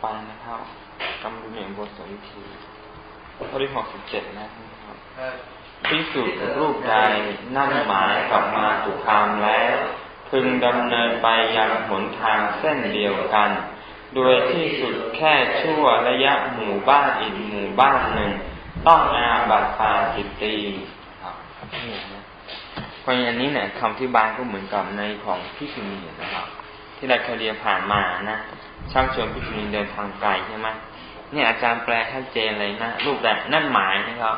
ไปนะครับกำลังเหนือบทสนทีข้อที่หกสิบเจ็ดนะครับพิสูจน์รูปใดนั่นหมายกลับมาตุคามแล้ว พึงดำเนินไปยังหนทางเส้นเดียวกัน โดยที่สุดแค่ชั่วระยะหมู่บ้านอีกหมู่บ้านหนึ่ง ต้องอาบัตปาจิตตีครับนี่นะเพราะอันนี้เนี่ยคำที่บานก็เหมือนกับในของพิคุณีนะครับ ที่เราเคยเรียนผ่านมานะช่างชวนพิคุณีเดินทางไกลใช่ไหมเนี่ยอาจารย์แปลชัดเจนเลยนะรูปแบบนั่นหมายนะครับ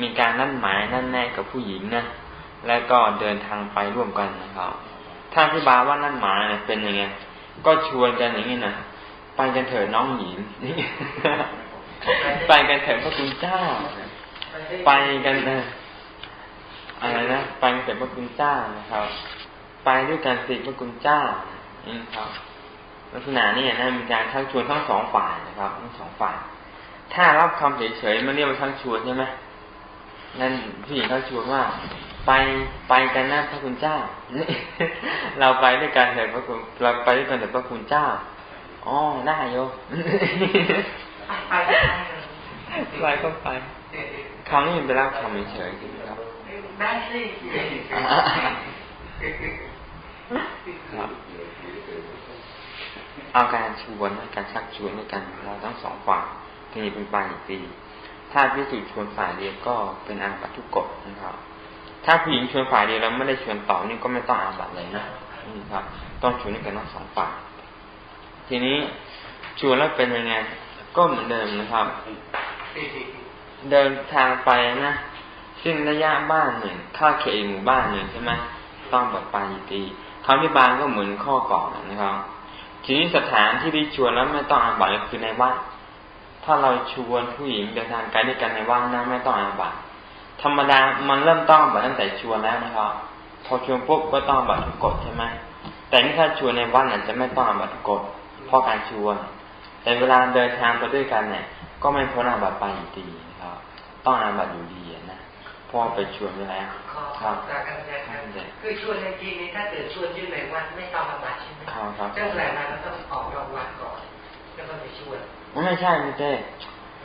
มีการนั่นหมายนั่นแน่กับผู้หญิงนะแล้วก็เดินทางไปร่วมกันนะครับถ้าอธิบายว่านั่นหมายเนี่ยเป็นยังไงก็ชวนกันอย่างนี้นะไปกันเถิดน้องหญิงไปกันเถิดพระคุณเจ้า ไปกันนะอะไรนะไปกันเถิดพระคุณเจ้านะครับ ไปด้วยกันสิพระคุณเจ้า นี่ครับ ลักษณะนี้นะมีการชักชวนทั้งสองฝ่ายนะครับทั้งสองฝ่าย ถ้ารับคำเฉยๆมันเรียกว่าชักชวนใช่ไหมนั่นผู้หญิงชักชวนว่า ไปไปกันนะพระคุณเจ้าเราไปด้วยกันเถิดพระคุณเราไปด้วยกันเถิดพระคุณเจ้าอ๋อได้โยไปไปไปก็ไปคำนี้มันเป็นรับคำเฉยๆใช่ไหมครับได้สิครับเอาการชวนการชักชวนด้วยกันเราทั้งสองฝ่ายทีนี้เป็นปลายปีถ้าพิสูจชวนฝ่ายเดียวก็เป็นอาบัตทุกกฎนะครับ ถ้าผู้หญิงชวนฝ่ายเดียวแล้วไม่ได้ชวนต่อนี่ก็ไม่ต้องอาบัตเลยนะนี่ครับ ต้องชวนด้วยกันทั้งสองฝ่ายทีนี้ชวนแล้วเป็นยังไง ก็เหมือนเดิมนะครับ เดินทางไปนะซึ่งระยะบ้านหนึ่งข้าเขตหมู่บ้านหนึ่งใช่ไหมต้องแบบปายิตีคำที่บางก็เหมือนข้อก่อนนะครับ ทีนี้สถานที่ที่ชวนแล้วไม่ต้องอาบัตก็คือในวัด ถ้าเราชวนผู้หญิงเดินทางไกลด้วยกันในวัดนะไม่ต้องอาบัตธรรมดามันเริ่มต้องอาบัตตั้งแต่ชวนแล้วนะครับพอชวนปุ๊บก็ต้องอาบัตทุกกฎใช่ไหมแต่นี่ถ้าชวนในวัดเนี่ยจะไม่ต้องอาบัตทุกกฎเพราะการชวน แต่เวลาเดินทางไปด้วยกันเนี่ย ก็ไม่พ้นอาบัตไปายิตีนะครับ ต้องอาบัตอยู่ดีนะ พราะไปชวนแล้วขอขอบการกันนะครับคือชวนในจีนนี้ถ้าเกิดชวนที่ไหนวัดไม่ต้องระบาดใช่ไหมครับครับเจ้าแหวนเราต้องออกรางวัลก่อนแล้วก็ไปชวนไม่ใช่ไม่ใช่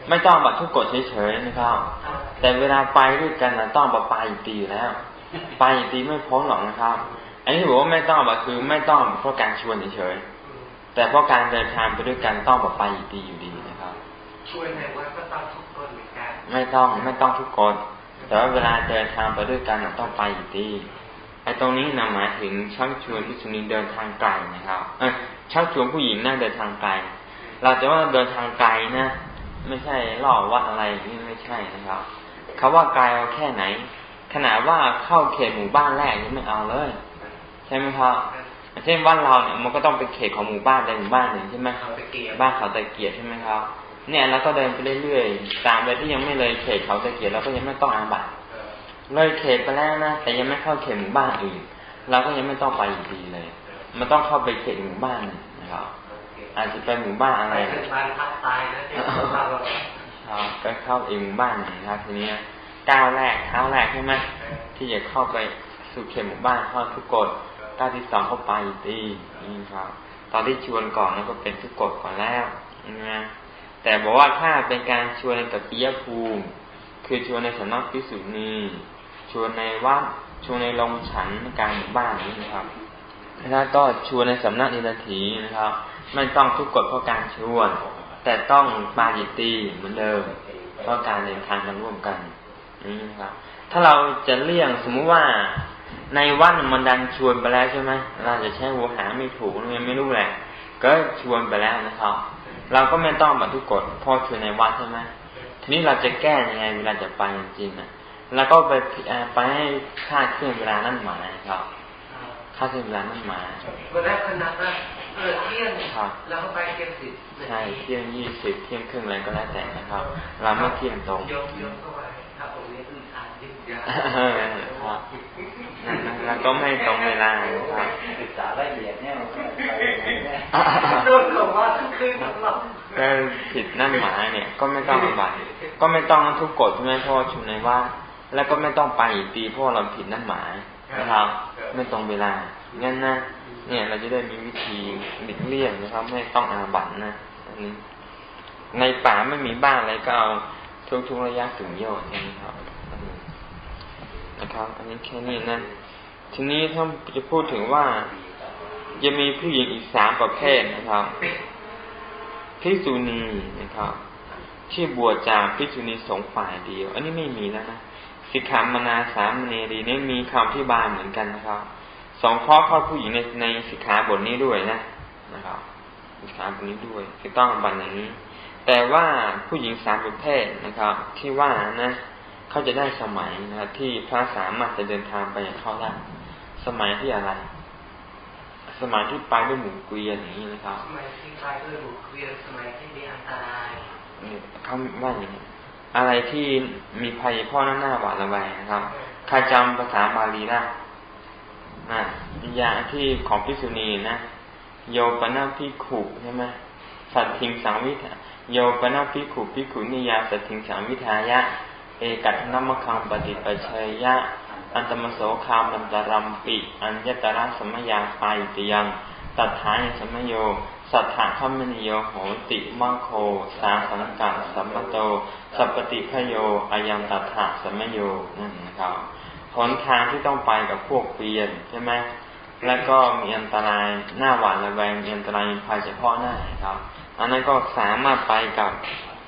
ไม่ต้องบัตรทุกกฎเฉยๆนะครับ แต่เวลาไปด้วยกันนะต้องบัตรปายิตีแล้ว ไปายิตีไม่พ้นหรอกนะครับ อันนี้บอกว่าไม่ต้องบัตรคือไม่ต้องเพราะการชวนเฉยๆแต่เพราะการเดินทางไปด้วยกันต้องบัตรปายิตีอยู่ดีนะครับ ชวนในวัดก็ต้องทุกคนเหมือนกันไม่ต้องไม่ต้องทุกกฎ แต่ว่าเวลาเดินทางไปด้วยกันต้องไปอยู่ดีไอ้ตรงนี้นะหมายถึงชักชวนผู้ชนินเดินทางไกลนะครับ เอชักชวนผู้หญิงน่าเดินทางไกล เราจะว่าเดินทางไกลนะ ไม่ใช่ล่อวัดอะไรนี่ไม่ใช่นะครับคาว่าไกลเอาแค่ไหน ขนาดว่าเข้าเขตหมู่บ้านแรกยังไม่เอาเลย ใช่ไหมครับเช่นบ้านเราเนี่ยมันก็ต้องเป็นเขตของหมู่บ้านใดหมู่บ้านหนึ่งใช่ไหมบ้านเขาตะเกียบใช่ไหมครับ เนี่ยเราก็เดินไปเรื่อยๆตามไปที่ยังไม่เลยเขตเขาตะเกียบเราก็ยังไม่ต้องอาบัตเลยเขตไปแล้วนะแต่ยังไม่เข้าเขตหมู่บ้านอื่นเราก็ยังไม่ต้องไปอยู่ดีเลย มันต้องเข้าไปเขตหมู่บ้านนะครับอาจจะไปหมู่บ้านอะไรไปบ้านพักตายนะเจ้าบ้านเราครับก็เข้าอีกหมู่บ้านหนึ่งนะครับทีนี้ก้าวแรกเท้าแรกใช่ไหมที่จะเข้าไปสู่เขตหมู่บ้านเข้าทุกกฎก้าวที่สองเข้าไปตีนี่ครับ ตอนที่ชวนก่อนนั้นก็เป็นทุกกฎก่อนแล้วนะ แต่บอกว่าถ้าเป็นการชวนกับปิยภูมิ คือชวนในสำนักพิสุนีชวนในวัดชวนในโรงฉันกลางหมู่บ้านนี้นะครับแล้วก็ชวนในสำนักนิรถีนะครับ ไม่ต้องทุกกฎเพราะการชวน แต่ต้องปาจิตีเหมือนเดิมเพราะการเดินทางกันร่วมกันนี่นะครับ ถ้าเราจะเลี่ยงสมมุติว่าในวัดมันดันชวนไปแล้วใช่ไหมเราจะใช้หัวหาไม่ถูกไม่รู้แหละก็ชวนไปแล้วนะครับ เราก็ไม่ต้องบันทุกกฎเพอชวนในวัดใช่ไหมทีนี้เราจะแก้ยังไงเวลาจะไปจริงๆนะแล้วก็ไปเอ่อไปให้ค่าเครื่องเวลานั่นหมายครับค่าเครื่องเวลานั่นหมายวันแรกคณะว่าเออเที่ยงครับแล้วก็ไปเก็บสิบใช่เที่ยงยี่สิบเที่ยงครึ่งอะไรก็แล้วแต่นะครับ เราไม่เที่ยงตรงโยมโยมเข้าไปถ้าผมนี้คือทานยิ่งยาเออครับนั่นนะแล้วก็ไม่ตรงเวลานะครับศึกษาละเอียดเนี่ย โดนเขาว่าคือของเราก็ผิดนั่นหมายเนี่ยก็ไม่ต้องอาบัตก็ไม่ต้องทุกกฎใช่ไหมเพราะว่าชุมในว่า แล้วก็ไม่ต้องไปอีกตีเพราะว่าเราผิดนั่นหมายนะครับไม่ตรงเวลางั้นนะเนี่ยเราจะได้มีวิธีหลีกเลี่ยงนะครับ ไม่ต้องอาบัตนะอันนี้ในป่าไม่มีบ้านอะไรก็เอาทุกทุกๆระยะถึงโยชน์อย่างนี้ครับนะครับ อันนี้แค่นี้นะทีนี้ถ้าจะพูดถึงว่า จะมีผู้หญิงอีกสามประเภทนะครับพิกษุณีนะครับ ที่บวชจากพิกษุณีสงฝ่ายเดียว อันนี้ไม่มีแล้วนะสิกขามนาสามเณรีนี่มีคำที่บายเหมือนกันนะครับสองข้อข้อผู้หญิงในในสิกขาบทนี้ด้วยนะนะครับสิกขาบทนี้ด้วยคือต้องบันอย่างนี้ แต่ว่าผู้หญิงสามประเภทนะครับ ที่ว่านะเขาจะได้สมัยนะที่พระสามารถจะเดินทางไปอย่างเข้าได้สมัยที่อะไร สมัยที่ไปด้วยหมู่เกวียนอย่างนี้นะครับ สมัยที่ไปด้วยบุคคลสมัยที่มีอันตรายเขาว่าอย่างนี้อะไรที่มีภัยพ่อหน้าหน้าหวาดระแวงนะครับใครจำภาษาบาลีได้นะอย่างที่ของพิษุณีนะ โยปนาพิขุใช่ไหมสัตทิงสังวิทาโยปนาพิขุพิขุนิยาสัตทิงสังวิทายะ เอกัตนัมคังปฏิปัชยยะ อันตมโสคามันตรัมปิ อัญญตระสมยาปายติยัง ตัทธายสมโย สัทธาคัมมนิโยโหติมังโค สาสังกัสสัมมโต สัพปติพโยอายังตัทธาสมโยนั่นนะครับหนทางที่ต้องไปกับพวกเปียนใช่ไหมแล้วก็มีอันตรายหน้าหวาดระแวงมีอันตรายภัยเฉพาะหน้าครับอันนั้นก็สามารถไปกับ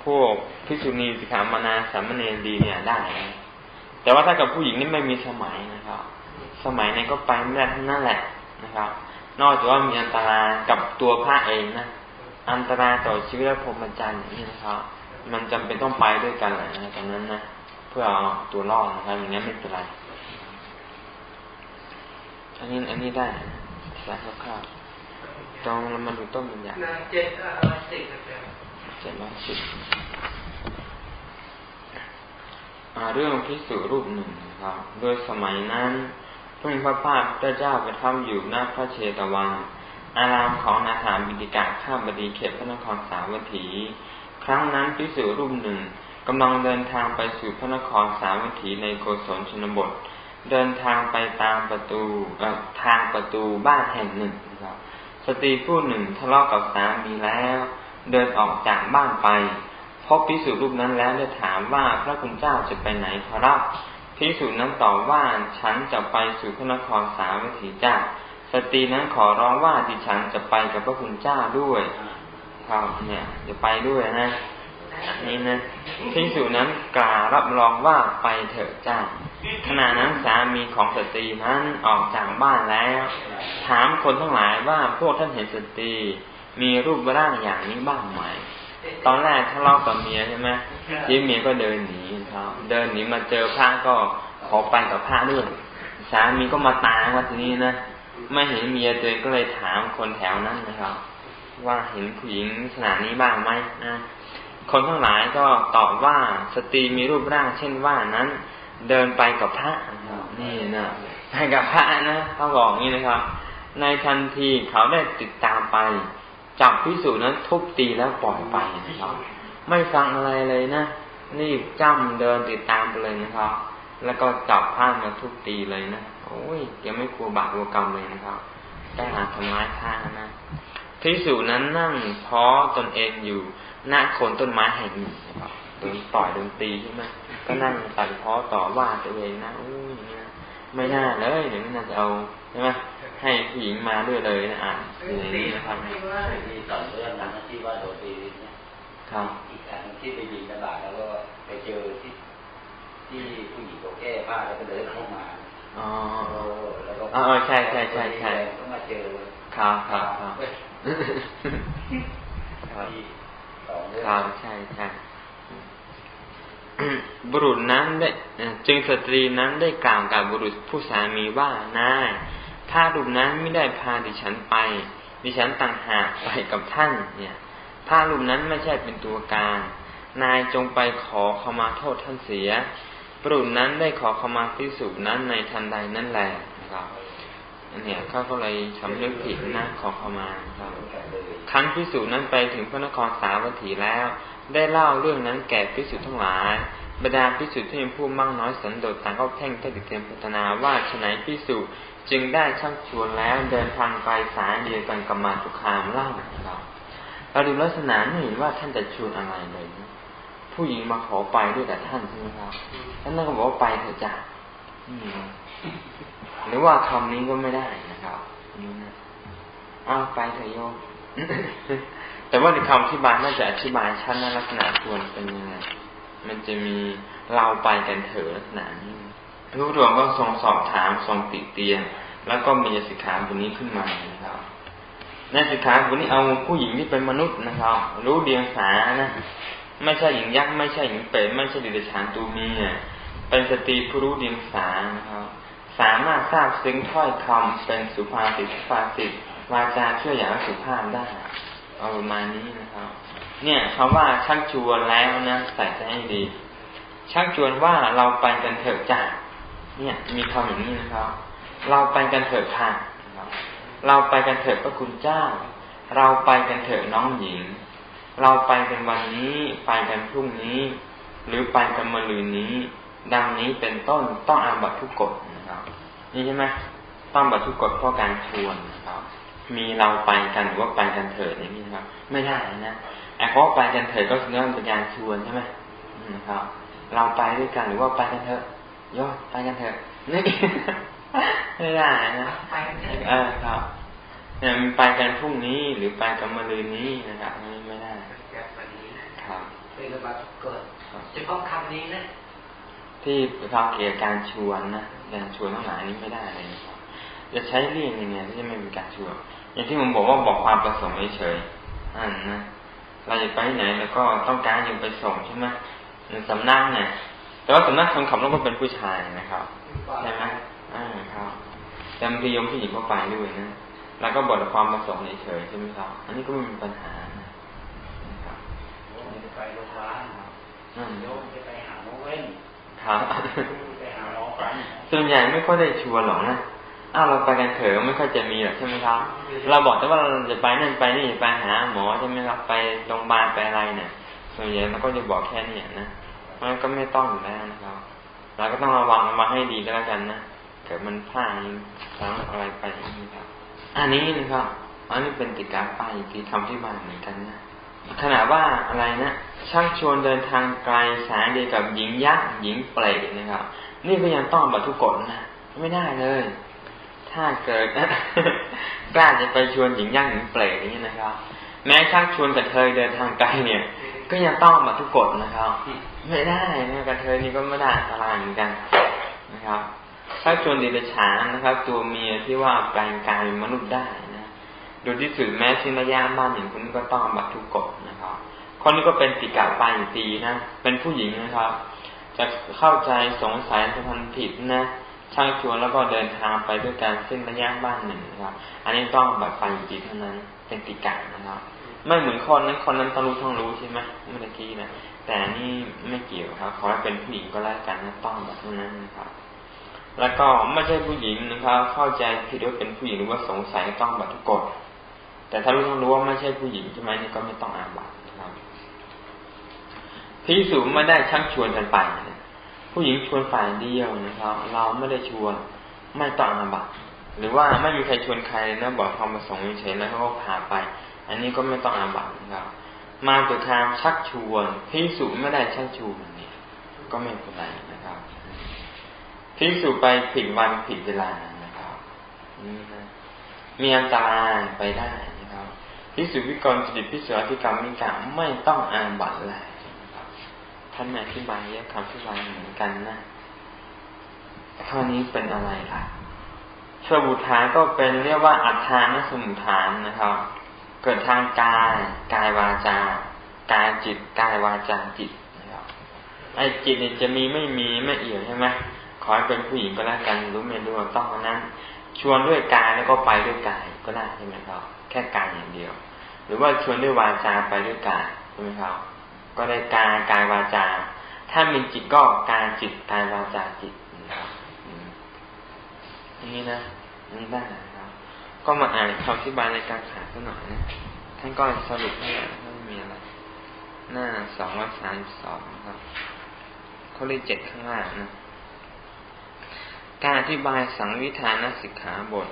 พวกพิษุณีสิขามานาสามเณรีเนี่ยได้ แต่ว่าถ้ากับผู้หญิงนี่ไม่มีสมัยนะครับ สมัยนี้ก็ไปไม่ได้ทั้งนั้นแหละนะครับ นอกจากว่ามีอันตรายกับตัวพระเองนะ อันตรายต่อชีวิตและพรหมจรรย์อย่างนี้นะครับ มันจำเป็นต้องไปด้วยกันแหละนะตรงนั้นนะเพื่อเอาตัวรอดนะครับ อย่างนี้นไม่เป็นไร อันนี้อันนี้ได้สายคร่าวๆตรงเรามาดูต้นบัญญัตินะเจ็ดอ่าสิบนะครับเจ็ดร้อยสิบอ่า เรื่องพิสุรูปหนึ่งครับ โดยสมัยนั้นพระมีพระภาคพระเจ้าประทับอยู่หน้าพระเชตวันอารามของนาถาบิดิกาข้ามบดีเขตพระนครสาวัตถี ครั้งนั้นพิสุรูปหนึ่งกำลังเดินทางไปสู่พระนครสาวัตถีในโกศลชนบท เดินทางไปตามประตูทางประตูบ้านแห่งหนึ่งนะครับ สตรีผู้หนึ่งทะเลาะกับสามีแล้ว เดินออกจากบ้านไป พบพิสุรูปนั้นแล้วได้ถามว่าพระคุณเจ้าจะไปไหนขอรับพิสุนั้นตอบว่าฉันจะไปสู่พระนครสาวัตถีเจ้าสตรีนั้นขอร้องว่าดิฉันจะไปกับพระคุณเจ้าด้วยครับเนี่ยจะไปด้วยนะอันนี้นะพิสุนั้นกล่าวรับรองว่าไปเถอะเจ้าขณะนั้นสามีของสตรีนั้นออกจากบ้านแล้ว ถามคนทั้งหลายว่าพวกท่านเห็นสตรีมีรูปร่างอย่างนี้บ้างไหม ตอนแรกทะเลาะกับเมียใช่ไหมทีเมียก็เดินหนีครับเดินหนีมาเจอพระก็ขอไปกับพระด้วยสามีก็มาตามว่าทีนี้นะไม่เห็นเมียตัวเองก็เลยถามคนแถวนั้นนะครับ ว่าเห็นผู้หญิงลักษณะนี้บ้างไหมนะคนทั้งหลายก็ตอบว่าสตรีมีรูปร่างเช่นว่านั้น เดินไปกับพระนะครับนี่นะไปกับพระนะเขาบอกอย่างนี้นะครับ ในทันทีเขาได้ติดตามไป จับพิสูจน์นั้นทุบตีแล้วปล่อยไปนะครับ ไม่ฟังอะไรเลยนะรีบจ้ำเดินติดตามไปเลยนะครับ แล้วก็จับผ้ามาทุบตีเลยนะโอ้ยแกไม่กลัวบาปกลัวกรรมเลยนะครับได้หาทำร้ายข้านะพิสูจน์นั้นนั่งพ้อตนเองอยู่หน้าโคนต้นไม้แห่งหนึ่งนะครับโดนต่อยโดนตีใช่ไหมก็นั่งตัดพ้อต่อว่าตัวเองนะอุ้ยนี่ยไม่น่าเลยเดี๋ยวไม่น่าจะเอาใช่ไหม ให้ผู้หญิงมาด้วยเลยนะอ่านอย่างนี้นะครับมีสองเรื่องนะที่ว่าโดนตีเนี่ยครับอีกอันที่ไปยิงกระบาดแล้วก็ไปเจอที่ที่ผู้หญิงเขาแก้ผ้าแล้วก็เดินเข้ามาอ๋อโอ้แล้วก็อ๋อใช่ใช่ใช่ใช่ก็มาเจอครับครับครับเว้ยครับที่สองเรื่องครับใช่ใช่บุรุษนั้นได้เอ่อจึงสตรีนั้นได้กล่าวกับบุรุษผู้สามีว่า นาย ถ้ารูปนั้นไม่ได้พาดิฉันไป ดิฉันต่างหากไปกับท่าน เนี่ย ถ้ารูปนั้นไม่ใช่เป็นตัวการ นายจงไปขอขมาโทษท่านเสียบุรุษนั้นได้ขอขมาพิสูจนั้นในทันใดนั่นแหละนะครับอันเนี้ยเขาก็เลยสำนึกผิดนะขอขมาครับครั้นพิสูจน์นั้นไปถึงพระนครสาวัตถีแล้ว ได้เล่าเรื่องนั้นแก่พิสูจน์ทั้งหลาย บรรดาพิสูจน์ที่เป็นผู้มั่งน้อยสันโดษต่างก็เพ่งแค่ติดเตียมพัฒนาว่าฉนัยพิสูจน์จึงได้ชักชวนแล้วเดินทางไปสายเดียวกันกับมาทุคามเล่านะครับเราดูลักษณะไม่เห็นว่าท่านจะชวนอะไรเลยนะผู้หญิงมาขอไปด้วยกับท่านใช่ไหมครับท่านนั่นก็บอกว่าไปเถอะจ้ะหรือว่าคำนี้ก็ไม่ได้นะครับนี่นะอ้าวไปเถอะโยมแต่ว่าในคำอธิบายน่าจะอธิบายชั้นนะลักษณะชวนเป็นยังไง มันจะมีเราไปกันเถอะลักษณะนี้พระพุทธองค์ก็ทรงสอบถามทรงติเตียน แล้วก็มีสิกขาบทนี้ขึ้นมานะครับในสิกขาบทนี้เอาผู้หญิงที่เป็นมนุษย์นะครับ รู้เดียงสานะไม่ใช่หญิงยักษ์ไม่ใช่หญิงเปรตไม่ใช่ดิเดชานตูมีเป็นสตรีผู้รู้เดียงสานะครับสามารถทราบซึ้งถ้อยคำเป็นสุภาษิตสุภาษิตวาจาช่วยอย่างสุภาพได้เอาประมาณนี้นะครับ เนี่ยคำว่าชักชวนแล้วนะใส่ใจให้ดี ชักชวนว่าเราไปกันเถอะจ้าเนี่ย มีคำอย่างนี้นะครับ เราไปกันเถอะค่ะเราไปกันเถอะพระคุณเจ้า เราไปกันเถอะน้องหญิง เราไปกันวันนี้ไปกันพรุ่งนี้ หรือไปกันมะรืนนี้ ดังนี้เป็นต้นต้องอาบัตทุกกฎนะครับ นี่ใช่ไหมต้องบัตทุกกฎเพราะการชวนนะครับ มีเราไปกันหรือว่าไปกันเถิดอย่างนี้นะครับ ไม่ได้นะ ไอ้เพราะไปกันเถิดก็คือว่าเป็นการชวนใช่ไหมนะครับ เราไปด้วยกันหรือว่าไปกันเถอะโยมไปกันเถอะนี่ไม่ได้นะไปกันเถอะเออครับเนี่ยมันไปกันพรุ่งนี้หรือไปกันมะรืนนี้นะครับอันนี้ไม่ได้แบบวันนี้นะครับเป็นระบาดเกิดครับเฉพาะคำนี้นะที่เราเกี่ยวกับการชวนนะการชวนทั้งหลายนี้ไม่ได้เลยนะครับจะใช้เรียกยังไงที่จะไม่เป็นการชวนอย่างที่ผมบอกว่าบอกความประสงค์เฉยๆอันนะ เราจะไปไหนแล้วก็ต้องการยังไปส่งใช่ไหมหนึ่งสำนักเนี่ยแต่ว่าสำนักคนขับรถก็เป็นผู้ชายนะครับใช่ไหมอ่าครับแต่บางทีโยมผู้หญิงก็ไปด้วยนะแล้วก็บอกความประสงค์เฉยๆใช่ไหมครับ อันนี้ก็ไม่มีปัญหานะนะครับโยมจะไปโรงพยาบาลอืมโยมจะไปหาหมอเว้นครับไปหาหมอฟันส่วนใหญ่ไม่ค่อยได้ชวนหรอกนะ อ้าวเราไปกันเถอะไม่ค่อยจะมีหรอกใช่ไหมครับ เราบอกแต่ว่าเราจะไปนั่นไปนี่ไปหาหมอใช่ไหมครับไปโรงพยาบาลไปอะไรเนี่ยส่วนใหญ่เราก็จะบอกแค่นี้นะมันก็ไม่ต้องอยู่แล้วนะครับเราก็ต้องระวังระวังให้ดีก็แล้วกันนะเกิดมันพลาดทั้งอะไรไปอย่างนี้ครับ อันนี้นะครับอันนี้เป็นติการไปอีกทีคำที่บาเหมือนกันนะขณะว่าอะไรนะชักชวนเดินทางไกลสายเดียวกับหญิงยักษ์หญิงเปรตนะครับ นี่ก็ยังต้องบัตรทุกกฎนะไม่ได้เลย ถ้าเกิดกล้าจะไปชวนหญิงยักษ์หญิงเปรตอย่างนี้นะครับ แม้ชักชวนกระเทยเดินทางไกลเนี่ย ก็ยังต้องบัตรทุกกฎนะครับ ไม่ได้นะกระเทยนี่ก็ไม่ได้อะไรเหมือนกันนะครับชักชวนเดรัจฉานนะครับ ตัวเมียที่ว่าแปลงกายเป็นมนุษย์ได้นะโดยที่สุดแม้ชินระยะบ้านอย่างคุณก็ต้องบัตรทุกกฎนะครับคนนี้ก็เป็นติกาปายตีนะเป็นผู้หญิงนะครับ จะเข้าใจสงสัยจะทำผิดนะ ช่างชวนแล้วก็เดินทางไปด้วยการเส้นระยะบ้านหนึ่งนะครับ อันนี้ต้องแบบปายิตีเท่านั้นเป็นติกานะครับ ไม่เหมือนคนนั้นคนนั้นต้องรู้ต้องรู้ใช่ไหมเมื่อกี้นะแต่นี่ไม่เกี่ยวครับ ขอให้เป็นผู้หญิงก็แล้วกันนะต้องแบบเท่านั้นนะครับ แล้วก็ไม่ใช่ผู้หญิงนะครับ เข้าใจผิดว่าเป็นผู้หญิงหรือว่าสงสัยต้องบัตรทุกกฎแต่ถ้ารู้ต้องรู้ว่าไม่ใช่ผู้หญิงใช่ไหมนี่ก็ไม่ต้องอาบัตนะครับพิสูจไม่ได้ชักชวนกันไปนะ ผู้หญิงชวนฝ่ายเดียวนะครับ เราไม่ได้ชวนไม่ต้องอาบัตหรือว่าไม่มีใครชวนใครนะบอกความประสงค์เฉยๆแล้วเขาก็พาไป อันนี้ก็ไม่ต้องอาบัตนะครับ มาตัวทางชักชวนพิสูจไม่ได้ชักชวนเนี่ยก็ไม่เป็นไรนะครับพิสูจไปผิดวันผิดเวลานะครับนี่นะมีอันตรายไปได้นะครับพิสุวิกรจิตพิสุอธิกรรมมิกะไม่ต้องอาบัตเลย ท่านอธิบายเยอะคำอธิบายเหมือนกันนะข้อนี้เป็นอะไรล่ะสมุทฐานก็เป็นเรียกว่าอัฏฐานสมุทฐานนะครับ เกิดทางกายกายวาจากายจิตกายวาจาจิตนะครับไอจิตเนี่ยจะมีไม่มีไม่เอี่ยวใช่ไหมขอให้เป็นผู้หญิงก็แล้วกันรู้ไม่รู้ต้องว่านั้นชวนด้วยกายแล้วก็ไปด้วยกายก็ได้ใช่ไหมครับ แค่กายอย่างเดียว หรือว่าชวนด้วยวาจาไปด้วยกายใช่ไหมครับ ก็ได้กายกายวาจา ถ้ามีจิตก็กายจิตกายวาจาจิตนะครับอืมอย่างนี้นะอันนี้ได้ครับ ก็มาอ่านคำอธิบายในการขาสักหน่อยนะท่านก็สรุปให้ไม่มีอะไรหน้าสองร้อยสามสองครับเขาเรียกเจ็ดข้างล่างนะการอธิบายสังวิธานสิกขาบท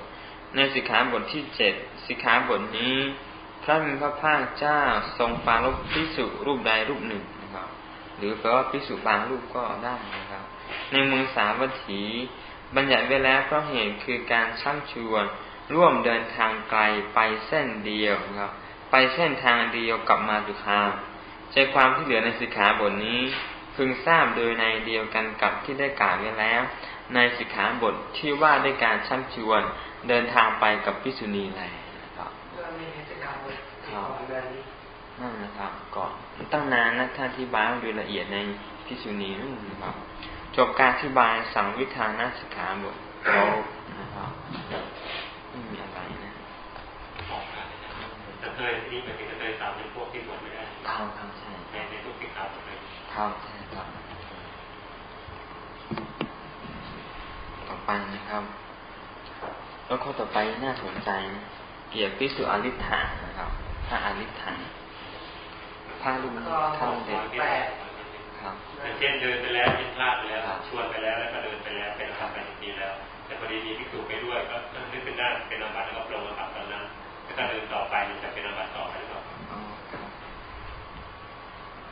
ในสิกขาบทที่เจ็ดสิกขาบทนี้ พระมีพระภาคเจ้าทรงปรารภพิสุรูปใดรูปหนึ่งนะครับ หรือแปลว่าพิสุบางรูปก็ได้นะครับ ในเมืองสาวัตถี บัญญัติไว้แล้วเพราะเหตุคือการชักชวนร่วมเดินทางไกลไปเส้นเดียวนะครับ ไปเส้นทางเดียวกลับมาตุคามใจความที่เหลือในสิกขาบทนี้ พึงทราบโดยในเดียวกันกับที่ได้กล่าวไว้แล้ว ในสิกขาบทที่ว่าด้วยการชักชวนเดินทางไปกับพิสุณีและครับ ก็มีเหตุ การณ์ที่ก่อนหน้านี้นั่นนะครับก่อนตั้งนานนะท่านอธิบายโดยละเอียดในพิสุนีนู่นนะครับ จบการอธิบายสังวิธานาสิกขาบทเรานะครับไม่มีอะไรนะแต่เคยที่นี่หมายถึงเคยสามเป็นพวกที่บวชไม่ได้เท่าครับใช่ในในทุกสิกขาบทเลยเท่าใช่ครับต่อไปนะครับ แล้วข้อต่อไปน่าสนใจนะเกี่ยวกับพิสุอริ t ฐานะครับ พระอริ t ฐาพระรูปนี้เข้าเด็กแปดครับเช่นเดินไปแล้วยินพลาดไปแล้ว ชวนไปแล้วแล้วก็เดินไปแล้วเป็นอาบัติไปทีแล้ว แต่พอดีมีพิสูจไปด้วยก็นึกขึ้นได้เป็นอาบัติแล้วก็ปรงอาบัติตอนนั้นแล้วก็เดินต่อไปจะเป็นอาบัติต่อไปหรือเปล่าอ๋อครับ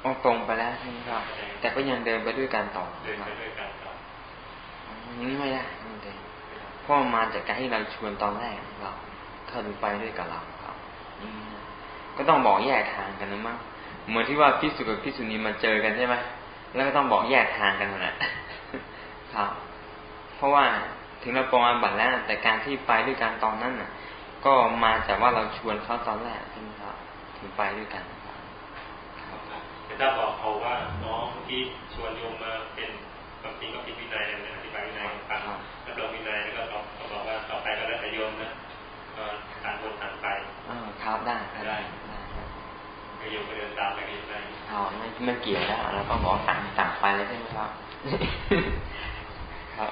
อ๋อตรงไปแล้วใช่ไหมครับ แต่ก็ยังเดินไปด้วยกันต่อเดินคไปรับด้วยกันต่ออ๋ออย่างนี้ไม่ได้ไม่ได้เพราะมันมาจากการที่เราชวนตอนแรกเราเขาดูไปด้วยกับเราครับอืม ก็ต้องบอกแยกทางกันนะมั้งเหมือนที่ว่าพิสุกับพิสุนีมาเจอกันใช่ไหมแล้วก็ต้องบอกแยกทางกันนั่นแหละครับ เพราะว่าถึงเราปรงอาบัติแล้วแต่การที่ไปด้วยกันตอนนั้นน่ะ ก็มาจากว่าเราชวนเขาตอนแรกใช่ไหมครับถึงไปด้วยกันครับครับแต่ถ้าบอกเขาว่าน้องเมื่อกี้ชวนโยมมาเป็นบางทีก็เป็นวินัยนะอธิบายวินัยให้ฟังแล้วเราวินัยแล้วก็เขาบอกว่าต่อไปก็แล้วแต่โยมนะก็ต่างคนต่างไปเออ ครับได้ได้ก็อยู่ไปเดินตามไปก็นได้อ๋อม่ไม่เกี่ยวแล้วเราก็บอกสั่งสั่งไปเลยใช่ไหมครับ ครับ